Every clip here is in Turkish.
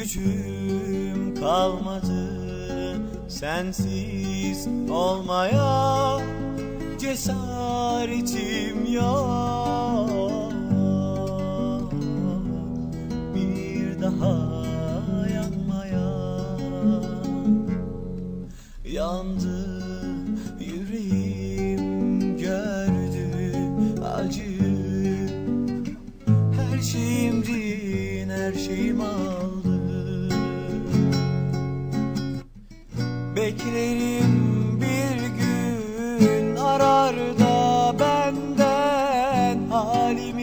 gücüm kalmadı sensiz olmaya cesaretim yok. Bir daha yanmaya yandı yüreğim gördü acı. Her şeyimdin her şeyim aldı Beklerim bir gün arar da benden halimi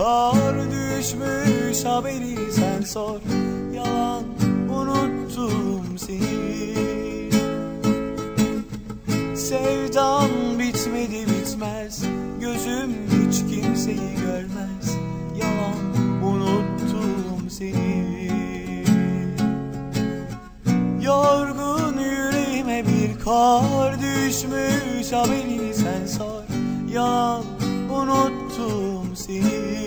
kar düşmüş haberi sen sor. Yalan unuttum seni. Sevdan bitmedi bitmez. Gözüm hiç kimseyi görmez. Yalan unuttum seni. Yorgun yüreğime bir kar düşmüş haberi sen sor. Yalan unuttum seni.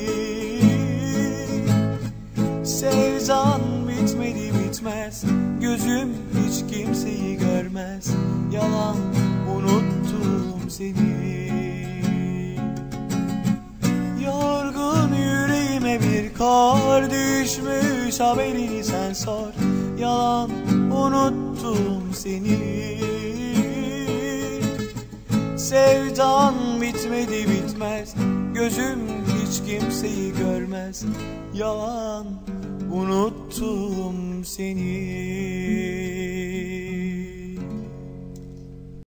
Sevdan bitmedi bitmez Gözüm hiç kimseyi görmez. Yalan unuttum seni. Yorgun yüreğime bir kar düşmüş haberini sen sor. Yalan unuttum seni Sevdan bitmedi bitmez Gözüm hiç kimseyi görmez. Yalan unuttum seni